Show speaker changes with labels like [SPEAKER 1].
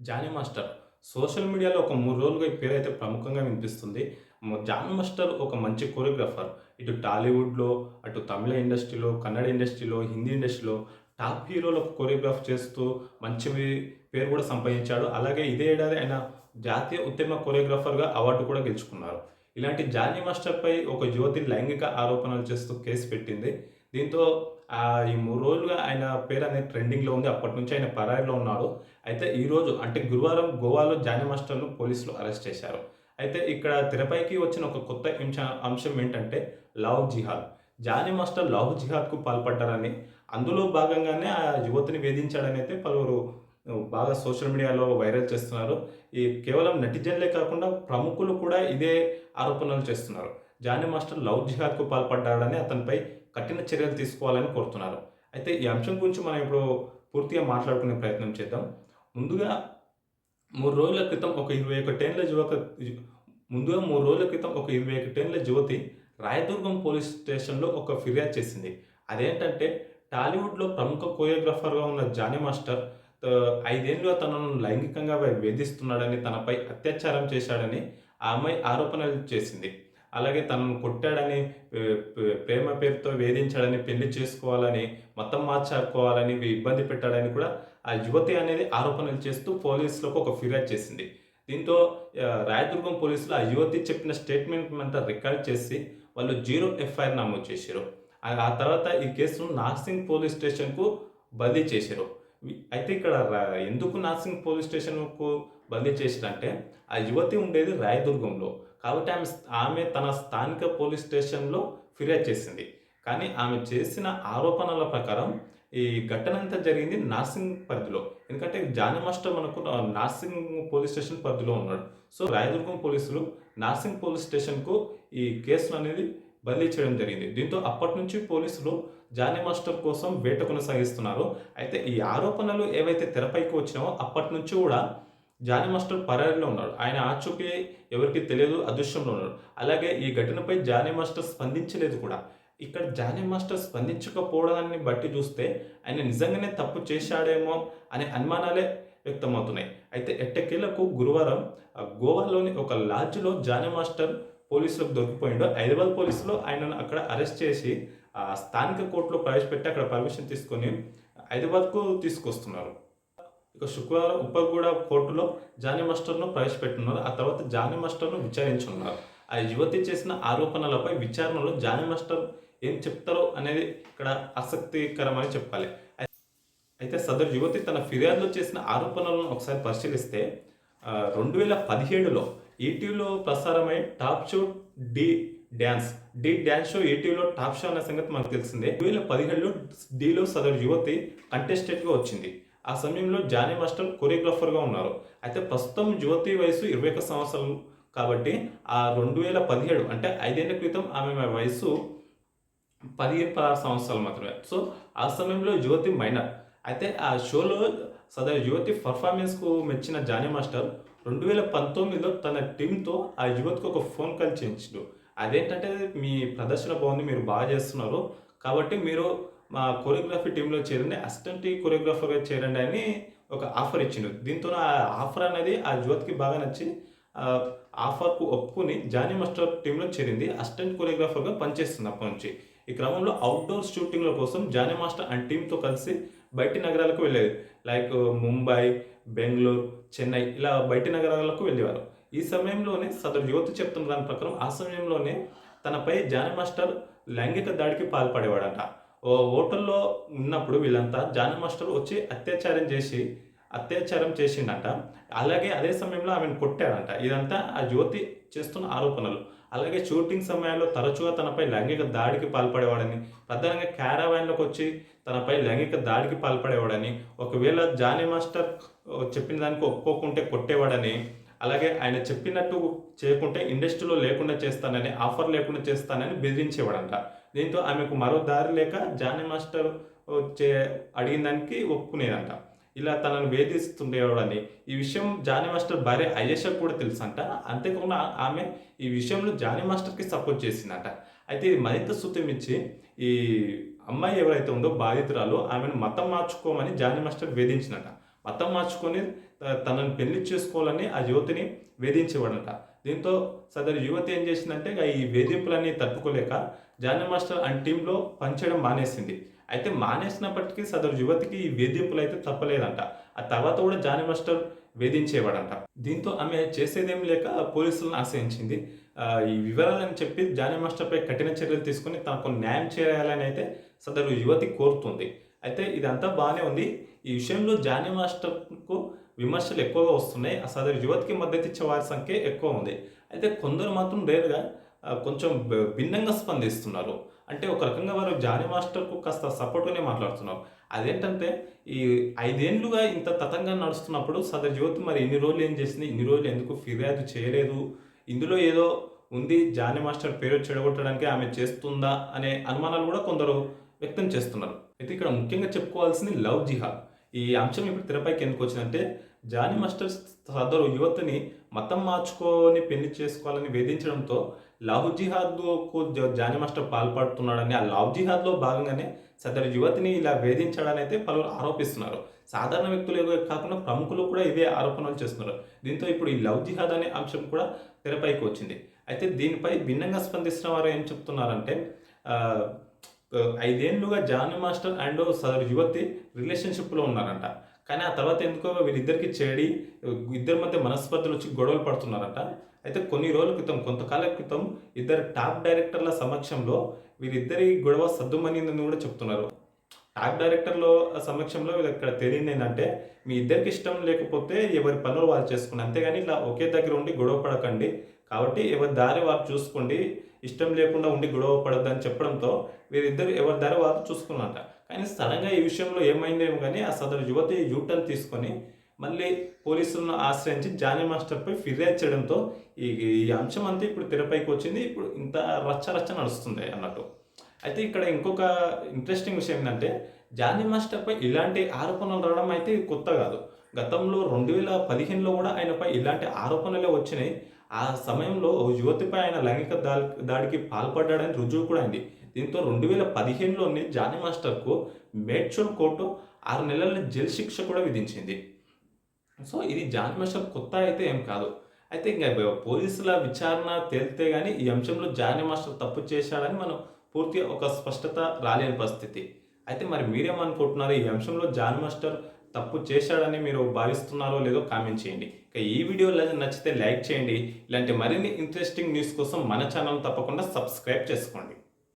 [SPEAKER 1] Johnny master. Social మీడియాలో ఒక మూడు రోజులుగా ఈ పేరు అయితే ప్రముఖంగా వినిపిస్తుంది. జానీ మాస్టర్ ఒక మంచి కొరియోగ్రాఫర్. ఇటు టాలీవుడ్లో అటు తమిళ ఇండస్ట్రీలో కన్నడ ఇండస్ట్రీలో హిందీ ఇండస్ట్రీలో టాప్ హీరోలకు కొరియోగ్రాఫ్ చేస్తూ మంచి పేరు కూడా సంపాదించాడు. అలాగే ఇదే ఏడాది ఆయన జాతీయ ఉత్తమ కొరియోగ్రాఫర్గా అవార్డు కూడా గెలుచుకున్నారు. ఇలాంటి జానీ మాస్టర్పై ఒక యువతి లైంగిక ఆరోపణలు చేస్తూ కేసు పెట్టింది. దీంతో ఈ మూడు రోజులుగా ఆయన పేరు అనేది ట్రెండింగ్లో ఉంది. అప్పటి నుంచి ఆయన పరాయిలో ఉన్నాడు. అయితే ఈరోజు అంటే గురువారం గోవాలో జానీ మాస్టర్ను పోలీసులు అరెస్ట్ చేశారు. అయితే ఇక్కడ తెరపైకి వచ్చిన ఒక కొత్త అంశ అంశం ఏంటంటే love jihad. Jani master love జిహాద్కు పాల్పడ్డారని అందులో భాగంగానే ఆ యువతిని వేధించాడని అయితే పలువురు బాగా సోషల్ మీడియాలో వైరల్ చేస్తున్నారు. ఈ కేవలం నటిజన్లే కాకుండా ప్రముఖులు కూడా ఇదే ఆరోపణలు చేస్తున్నారు. జానీ మాస్టర్ లవ్ జిహాద్కు పాల్పడ్డాడని అతనిపై కఠిన చర్యలు తీసుకోవాలని కోరుతున్నారు. అయితే ఈ అంశం గురించి మనం ఇప్పుడు పూర్తిగా మాట్లాడుకునే ప్రయత్నం చేద్దాం. ముందుగా మూడు రోజుల క్రితం ఒక ఇరవై ఒకటేళ్ళ యువక ముందుగా మూడు రోజుల క్రితం ఒక ఇరవై ఒకటేళ్ళ యువతి రాయదుర్గం పోలీస్ స్టేషన్లో ఒక ఫిర్యాదు చేసింది. అదేంటంటే టాలీవుడ్లో ప్రముఖ కొరియోగ్రాఫర్గా ఉన్న జానీ మాస్టర్ ఆ, తనను లైంగికంగా వేధిస్తున్నాడని తనపై అత్యాచారం చేశాడని ఆమె ఆరోపణలు చేసింది. అలాగే తనను కొట్టాడని ప్రేమ పేరుతో వేధించాడని పెళ్ళి చేసుకోవాలని మతం మార్చుకోవాలని ఇబ్బంది పెట్టాడని కూడా ఆ యువతి అనేది ఆరోపణలు చేస్తూ పోలీసులకు ఒక ఫిర్యాదు చేసింది. దీంతో రాయదుర్గం పోలీసులు ఆ యువతి చెప్పిన స్టేట్మెంట్ అంతా రికార్డ్ చేసి వాళ్ళు జీరో ఎఫ్ఐఆర్ నమోదు చేశారు. ఆ ఆ తర్వాత ఈ కేసును నార్సింగ్ పోలీస్ స్టేషన్కు బదిలీ చేశారు. అయితే ఇక్కడ ఎందుకు నార్సింగ్ పోలీస్ స్టేషన్కు బదిలీ చేశారంటే ఆ యువతి ఉండేది రాయదుర్గంలో. కాబట్టి ఆమె ఆమె తన స్థానిక పోలీస్ స్టేషన్లో ఫిర్యాదు చేసింది. కానీ ఆమె చేసిన ఆరోపణల ప్రకారం ఈ ఘటన అంతా జరిగింది నార్సింగ్ పరిధిలో. ఎందుకంటే జానీ మాస్టర్ మనకు నార్సింగ్ పోలీస్ స్టేషన్ పరిధిలో ఉన్నాడు. సో రాయదుర్గం పోలీసులు నార్సింగ్ పోలీస్ స్టేషన్కు ఈ కేసును అనేది బదిలీ చేయడం జరిగింది. దీంతో అప్పటి నుంచి పోలీసులు జానీ మాస్టర్ కోసం వేట కొనసాగిస్తున్నారు. అయితే ఈ ఆరోపణలు ఏవైతే తెరపైకి వచ్చినావో అప్పటి నుంచి కూడా జానీ మాస్టర్ పరారీలో ఉన్నాడు. ఆయన ఆచూకీ ఎవరికి తెలియదు అదృశ్యంలో ఉన్నాడు. అలాగే ఈ ఘటనపై జానీ మాస్టర్ స్పందించలేదు కూడా. ఇక్కడ జానీ మాస్టర్ స్పందించకపోవడాన్ని బట్టి చూస్తే ఆయన నిజంగానే తప్పు చేశాడేమో అనే అనుమానాలే వ్యక్తమవుతున్నాయి. అయితే ఎట్టకేలకు గురువారం గోవాలోని ఒక లాడ్జ్లో జానీ మాస్టర్ పోలీసులకు దొరికిపోయిండు. హైదరాబాద్ పోలీసులు ఆయనను అక్కడ అరెస్ట్ చేసి ఆ స్థానిక కోర్టులో ప్రవేశపెట్టి అక్కడ పర్మిషన్ తీసుకొని హైదరాబాద్కు తీసుకొస్తున్నారు. ఇక శుక్రవారం ఉప్పర్గూడ కోర్టులో జానీ మాస్టర్ను ప్రవేశపెట్టున్నారు ఆ తర్వాత జానీ మాస్టర్ను విచారించున్నారు ఆ యువతి చేసిన ఆరోపణలపై విచారణలో జానీ మాస్టర్ ఏం చెప్తారో అనేది ఇక్కడ ఆసక్తికరమని చెప్పాలి. అయితే సదరు యువతి తన ఫిర్యాదులో చేసిన ఆరోపణలను ఒకసారి పరిశీలిస్తే రెండు వేల పదిహేడులో ఈటీవీలో ప్రసారమై top show Dhee dance Dhee dance show ఈటీవీలో టాప్ షో అనే సంగతి మనకు తెలిసిందే. రెండు వేల పదిహేడులో డిలో సదరు యువతి కంటెస్టెంట్గా వచ్చింది. ఆ సమయంలో జానీ మాస్టర్ కొరియోగ్రాఫర్గా ఉన్నారు. అయితే ప్రస్తుతం జ్యోతి వయసు ఇరవై ఒక్క సంవత్సరాలు కాబట్టి ఆ రెండు వేల పదిహేడు అంటే ఐదేళ్ళ క్రితం ఆమె వయసు పదిహేను పదహారు సంవత్సరాలు మాత్రమే. సో ఆ సమయంలో యువతి మైనర్. అయితే ఆ షోలో సదరు యువతి పర్ఫార్మెన్స్కు మెచ్చిన జానీ మాస్టర్ రెండు వేల పంతొమ్మిదిలో తన టీంతో ఆ యువతికి ఒక ఫోన్ కాల్ చేయించాడు. అదేంటంటే మీ ప్రదర్శన బాగుంది మీరు బాగా చేస్తున్నారు. కాబట్టి మీరు మా కొరియోగ్రఫీ టీంలో చేరండి అసిస్టెంట్ కొరియోగ్రాఫర్గా చేరండి అని ఒక ఆఫర్ ఇచ్చిండు. దీంతో ఆ ఆఫర్ అనేది ఆ యువతికి బాగా నచ్చి ఆఫర్కు ఒప్పుకుని జానీ మాస్టర్ టీంలో చేరింది. అసిస్టెంట్ కొరియోగ్రాఫర్గా పనిచేస్తుంది అప్పటి నుంచి. ఈ క్రమంలో అవుట్డోర్ షూటింగ్ల కోసం జానీ మాస్టర్ అండ్ టీంతో కలిసి బయటి నగరాలకు వెళ్ళేది. లైక్ ముంబై బెంగళూరు చెన్నై ఇలా బయటి నగరాలకు వెళ్ళేవారు. ఈ సమయంలోనే సదరు యువతి చెప్తున్న దాని ప్రకారం ఆ సమయంలోనే తనపై జానీ మాస్టర్ లైంగిక దాడికి పాల్పడేవాడట. ఓ హోటల్లో ఉన్నప్పుడు వీళ్ళంతా జాన్ మాస్టర్ వచ్చి అత్యాచారం చేసి అత్యాచారం చేసిండట. అలాగే అదే సమయంలో ఆమెను కొట్టాడంట ఇదంతా ఆ జ్యోతి చేస్తున్న ఆరోపణలు. అలాగే షూటింగ్ సమయంలో తరచుగా తనపై లైంగిక దాడికి పాల్పడేవాడని ప్రధానంగా క్యారావాన్లోకి వచ్చి తనపై లైంగిక దాడికి పాల్పడేవాడని ఒకవేళ జానీ మాస్టర్ చెప్పిన దానికి ఒప్పుకోకుంటే కొట్టేవాడని అలాగే ఆయన చెప్పినట్టు చేయకుంటే ఇండస్ట్రీలో లేకుండా చేస్తానని ఆఫర్ లేకుండా చేస్తానని బెదిరించేవాడంట. దీంతో ఆమెకు మరో దారి లేక జానీ మాస్టర్ చే అడిగిన దానికి ఒప్పుకునేదంట. ఇలా తనను వేధిస్తుండేవాడని. ఈ విషయం జానీ మాస్టర్ భార్య అయ్యేషకు కూడా తెలుసంట. అంతేకాకుండా ఆమె ఈ విషయంలో జానీ మాస్టర్కి సపోర్ట్ చేసిందట. అయితే ఇది మరింత శృతం ఇచ్చి ఈ అమ్మాయి ఎవరైతే ఉందో బాధితురాలు ఆమెను మతం మార్చుకోమని జానీ మాస్టర్ వేధించినట. మతం మార్చుకొని తనను తనని పెళ్ళి చేసుకోవాలని ఆ యువతిని వేధించేవాడంట. దీంతో సదరు యువతి ఏం చేసిందంటే ఈ వేధింపులన్నీ తట్టుకోలేక జానీ మాస్టర్ అండ్ టీంలో పనిచేయడం మానేసింది. అయితే మానేసినప్పటికీ సదరు యువతికి ఈ వేధింపులు అయితే తప్పలేదంట. ఆ తర్వాత కూడా జానీ మాస్టర్ వేధించేవాడంట. దీంతో ఆమె చేసేదేం లేక పోలీసులను ఆశ్రయించింది. ఈ వివరాలని చెప్పి జానీ మాస్టర్పై కఠిన చర్యలు తీసుకుని తనకు న్యాయం చేయాలని అయితే సదరు యువతి కోరుతుంది. అయితే ఇదంతా బాగానే ఉంది. ఈ విషయంలో జానీ మాస్టర్కు విమర్శలు ఎక్కువగా వస్తున్నాయి. ఆ సదరు యువతికి మద్దతు ఇచ్చే వారి సంఖ్య ఎక్కువ ఉంది. అయితే కొందరు మాత్రం రేరుగా కొంచెం భిన్నంగా స్పందిస్తున్నారు. అంటే ఒక రకంగా వారు జానీ మాస్టర్కు కాస్త సపోర్ట్గానే మాట్లాడుతున్నారు. అదేంటంటే ఈ ఐదేండ్లుగా ఇంత తతంగా నడుస్తున్నప్పుడు సదరు జ్యోతి మరి ఇన్ని రోజులు ఏం చేసింది? ఇన్ని రోజులు ఎందుకు ఫిర్యాదు చేయలేదు? ఇందులో ఏదో ఉంది జానీ మాస్టర్ పేరు చెడగొట్టడానికి ఆమె చేస్తుందా? అనే అనుమానాలు కూడా కొందరు వ్యక్తం చేస్తున్నారు. అయితే ఇక్కడ ముఖ్యంగా చెప్పుకోవాల్సింది లవ్ జిహాద్. ఈ అంశం ఇప్పుడు తెరపైకి ఎందుకు వచ్చిందంటే జానీ మాస్టర్ సదరు యువతిని మతం మార్చుకొని పెళ్ళి చేసుకోవాలని వేధించడంతో లవ్ జిహాద్కు జ- మాస్టర్ పాల్పడుతున్నాడని ఆ లవ్ జిహాద్లో భాగంగానే సదరు యువతిని ఇలా వేధించాడని అయితే పలువురు ఆరోపిస్తున్నారు. సాధారణ వ్యక్తులు కాకుండా ప్రముఖులు కూడా ఇవే ఆరోపణలు చేస్తున్నారు. దీంతో ఇప్పుడు ఈ లవ్ జిహాద్ అనే అంశం కూడా తెరపైకి వచ్చింది. అయితే దీనిపై భిన్నంగా స్పందిస్తున్న వారు ఏం చెప్తున్నారంటే ఐదేళ్ళుగా జాని మాస్టర్ అండ్ సదరు యువతి రిలేషన్షిప్లో ఉన్నారంట. కానీ ఆ తర్వాత ఎందుకో వీరిద్దరికి చేడి ఇద్దరి మధ్య మనస్పర్ధలు వచ్చి గొడవలు పడుతున్నారట. అయితే కొన్ని రోజుల క్రితం కొంతకాలం క్రితం ఇద్దరు టాప్ డైరెక్టర్ల సమక్షంలో వీరిద్దరి గొడవ సద్దుమనిందని కూడా చెప్తున్నారు. టాప్ డైరెక్టర్లో సమక్షంలో ఇక్కడ తెలియదు ఏంటంటే మీ ఇద్దరికి ఇష్టం లేకపోతే ఎవరి పనులు వాళ్ళు చేసుకోండి అంతేగాని ఇలా ఒకే దగ్గర ఉండి గొడవ పడకండి. కాబట్టి ఎవరి దారి వారు చూసుకోండి. ఇష్టం లేకుండా ఉండి గొడవ పడద్దని చెప్పడంతో వీరిద్దరు ఎవరి దారి వారు చూసుకున్నారట. కానీ సడన్గా ఈ విషయంలో ఏమైందేమో కానీ ఆ సదరు యువతి యూటర్న్ తీసుకొని మళ్ళీ పోలీసులను ఆశ్రయించి జానీ మాస్టర్పై ఫిర్యాదు చేయడంతో ఈ ఈ అంశం అంతా ఇప్పుడు తెరపైకి వచ్చింది. ఇప్పుడు ఇంత రచ్చ రచ్చ నడుస్తుంది అన్నట్టు. అయితే ఇక్కడ ఇంకొక ఇంట్రెస్టింగ్ విషయం ఏంటంటే జానీ మాస్టర్పై ఇలాంటి ఆరోపణలు రావడం అయితే కొత్త కాదు. గతంలో రెండు వేల పదిహేనులో కూడా ఆయనపై ఇలాంటి ఆరోపణలే వచ్చినాయి. ఆ సమయంలో ఓ యువతిపై ఆయన లైంగిక దాడి దాడికి పాల్పడ్డాడని రుజువు కూడా అయింది. దీంతో రెండు వేల పదిహేనులోనే జానీ మాస్టర్కు మేడ్చల్ కోర్టు ఆరు నెలల జైలు శిక్ష కూడా విధించింది. సో ఇది జానీ మాస్టర్ కొత్త అయితే ఏం కాదు. అయితే ఇంకా పోలీసుల విచారణ తేలితే కానీ ఈ అంశంలో జానీ మాస్టర్ తప్పు చేశాడని మనం పూర్తిగా ఒక స్పష్టత రాలేని పరిస్థితి. అయితే మరి మీరేమనుకుంటున్నారు? ఈ అంశంలో జాన్ మాస్టర్ తప్పు చేశాడని మీరు భావిస్తున్నారో లేదో కామెంట్ చేయండి. ఇక ఈ వీడియో నచ్చితే లైక్ చేయండి. ఇలాంటి మరిన్ని ఇంట్రెస్టింగ్ న్యూస్ కోసం మన ఛానల్ తప్పకుండా సబ్స్క్రైబ్ చేసుకోండి.